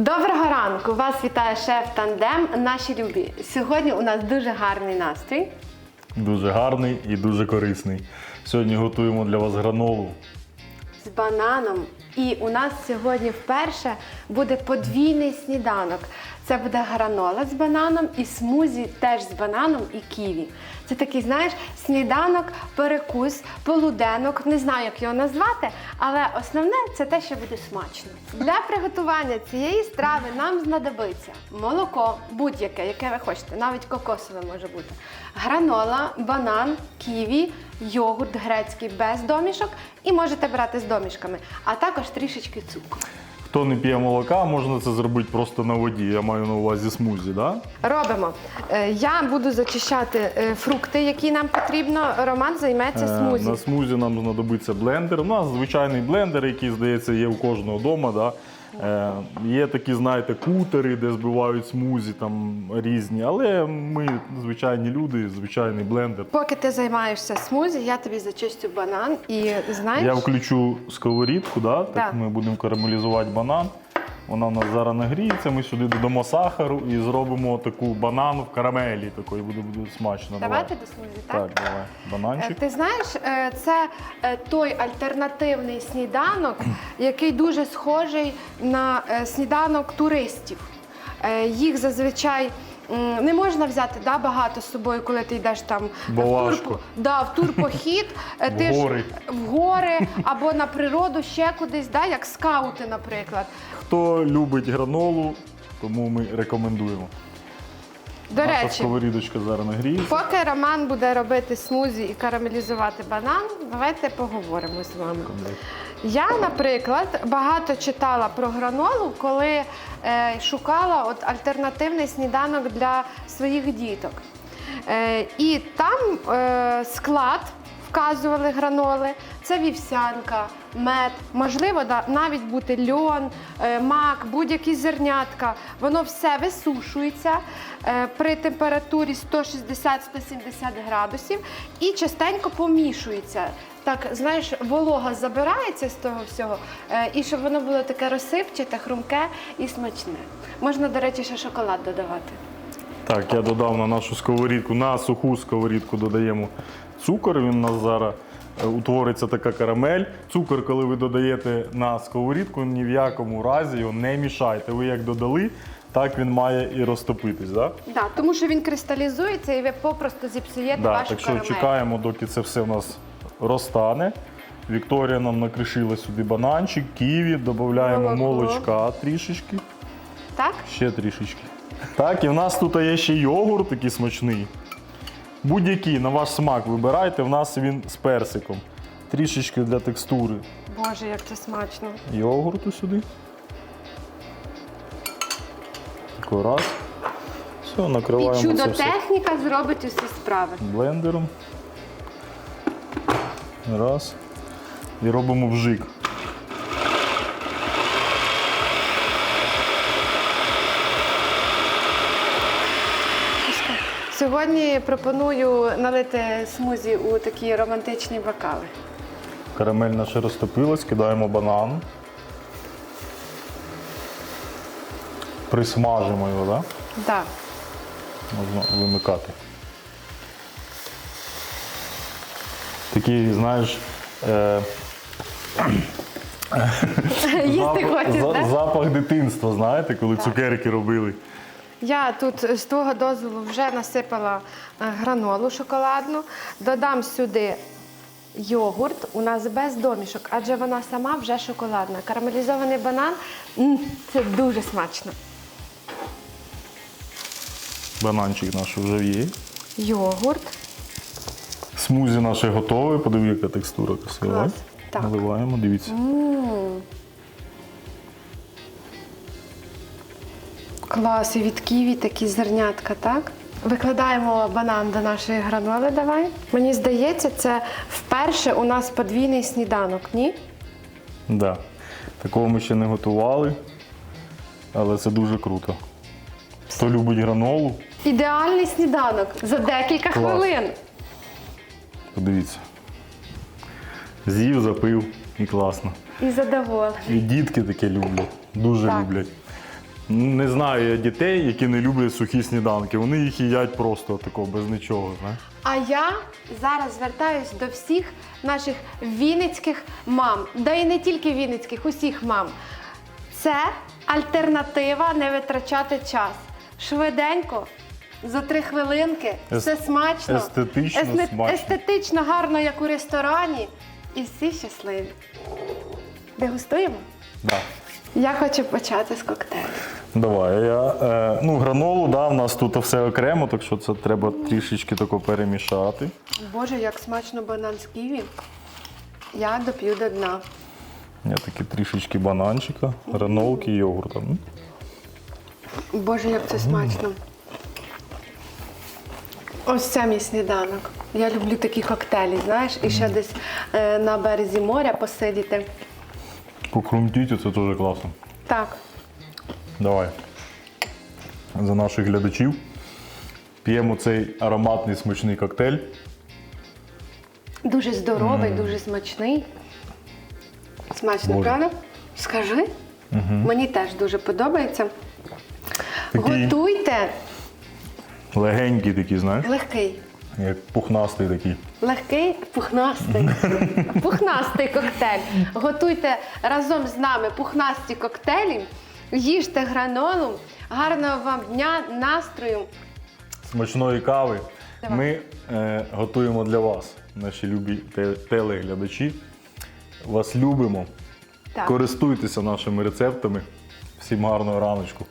Доброго ранку! Вас вітає шеф Тандем. Наші любі. Сьогодні у нас дуже гарний настрій. Дуже гарний і дуже корисний. Сьогодні готуємо для вас гранолу. з бананом. І у нас сьогодні вперше буде подвійний сніданок. Це буде гранола з бананом і смузі теж з бананом і ківі. Це такий, знаєш, сніданок, перекус, полуденок. Не знаю, як його назвати, але основне це те, що буде смачно. Для приготування цієї страви нам знадобиться молоко, будь-яке, яке ви хочете, навіть кокосове може бути, гранола, банан, ківі, йогурт грецький без домішок і можете брати з домішками, а також трішечки цукру. Хто не п'є молока, можна це зробити просто на воді. Я маю на увазі смузі, да? Робимо. Е, Я буду зачищати е, фрукти, які нам потрібно. Роман займеться Е, смузі. На смузі нам знадобиться блендер. У нас звичайний блендер, який, здається, є у кожного вдома. Да? Е, є такі, знаєте, кутери, де збивають смузі там різні, але ми звичайні люди, звичайний блендер. Поки ти займаєшся смузі, я тобі зачистю банан і знаєш. Я включу сковорідку, да? так Так. ми будемо карамелізувати банан. Вона у нас зараз нагріється, ми сюди додамо сахару і зробимо таку банан в карамелі. Такої буде, буде смачно. Давайте до смузі, так? Так, давай. Е, Бананчик. Ти знаєш, е, це е, той альтернативний сніданок, який дуже схожий на е, сніданок туристів. Е, Їх зазвичай не можна взяти да, багато з собою, коли ти йдеш там в, тур, да, в турпохід, е, В ти в гори або на природу ще кудись, да, як скаути, наприклад. Хто любить гранолу, тому ми рекомендуємо. До Наша речі, сковорідочка зараз нагріється. поки Роман буде робити смузі і карамелізувати банан, давайте поговоримо з вами. Я, наприклад, багато читала про гранолу, коли е, шукала от альтернативний сніданок для своїх діток. Е, і там е, склад вказували граноли. Це вівсянка, мед, можливо, навіть бути льон, е, мак, будь-які зернятка. Воно все висушується е, при температурі 160-170 градусів і частенько помішується. Так, знаєш, волога забирається з того всього, е, і щоб воно було таке розсипчате, хрумке і смачне. Можна, до речі, ще шоколад додавати. Так, я додав на нашу сковорідку, на суху сковорідку додаємо цукор. Він у нас зараз е, утвориться така карамель. Цукор, коли ви додаєте на сковорідку, ні в якому разі його не мішайте. Ви як додали, так він має і розтопитись. Да? Да, тому що він кристалізується і ви попросту зіпсуєте Да, вашу так що карамель. чекаємо, доки це все в нас розтане. Вікторія нам накришила сюди бананчик, ківі, додаємо Молоко. молочка трішечки. Так? Ще трішечки. Так, і в нас тут є ще йогурт такий смачний. Будь-який на ваш смак вибирайте, в нас він з персиком. Трішечки для текстури Боже, як це смачно. йогурту сюди. Тако раз. Все, накриваємо все чудо-техніка зробить усі справи. блендером. Раз. І робимо вжик. Сьогодні пропоную налити смузі у такі романтичні бокали. Карамель наша розтопилась, кидаємо банан. Присмажимо його, так? Так. Можна вимикати. Такий, знаєш, е, Їсти хочеш, запах дитинства, знаєте, коли цукерки робили. Я тут з твого дозволу вже насипала е, гранолу шоколадну. Додам сюди йогурт. У нас без домішок, адже вона сама вже шоколадна. Карамелізований банан це дуже смачно. Бананчик наш вже є. Йогурт. Смузі наше готове. Подиви, яка текстура красива. Наливаємо, дивіться. Клас, і від ківі такі зернятка, так? Викладаємо банан до нашої граноли, давай. Мені здається, це вперше у нас подвійний сніданок, ні? Да. Такого ми ще не готували, але це дуже круто. Хто любить гранолу, Ідеальний сніданок за декілька Клас. хвилин. подивіться. З'їв, запив і класно. І задоволений. І дітки таке люблять, дуже Так. люблять. Не знаю я дітей, які не люблять сухі сніданки. Вони їх їдять просто тако, без нічого. Знаєш? А я зараз звертаюсь до всіх наших вінницьких мам, да і не тільки вінницьких, усіх мам. Це альтернатива не витрачати час. Швиденько, за три хвилинки, Ес- все смачно, естетично, смачно. естетично, гарно, як у ресторані, і всі щасливі. Дегустуємо? Да. Я хочу почати з коктейлю. Давай, я, е, ну, гранолу, да, в нас тут все окремо, так що це треба трішечки тако перемішати. Боже, як смачно банан з ківі. Я доп'ю до дна. Я таки трішечки бананчика, гранолки, йогурта. М. Боже, як це смачно. Ось це мій сніданок. Я люблю такі коктейлі, знаєш, і ще десь е, на березі моря посидіти. Покрумтіть, це дуже класно. Так, Давай. За наших глядачів. П'ємо цей ароматний смачний коктейль. дуже здоровий, дуже смачний. Смачно, Боже. правда? Скажи. Мені теж дуже подобається. Такий Готуйте легенький такий, знаєш, легкий. як пухнастий такий. Легкий, пухнастий. Пухнастий коктейль. Готуйте разом з нами пухнасті коктейлі, їжте гранолу. Гарного вам дня, настрою. Смачної кави. Давай. Ми е, готуємо для вас, наші любі те- телеглядачі. Вас любимо. Так. Користуйтеся нашими рецептами. Всім гарного раночку.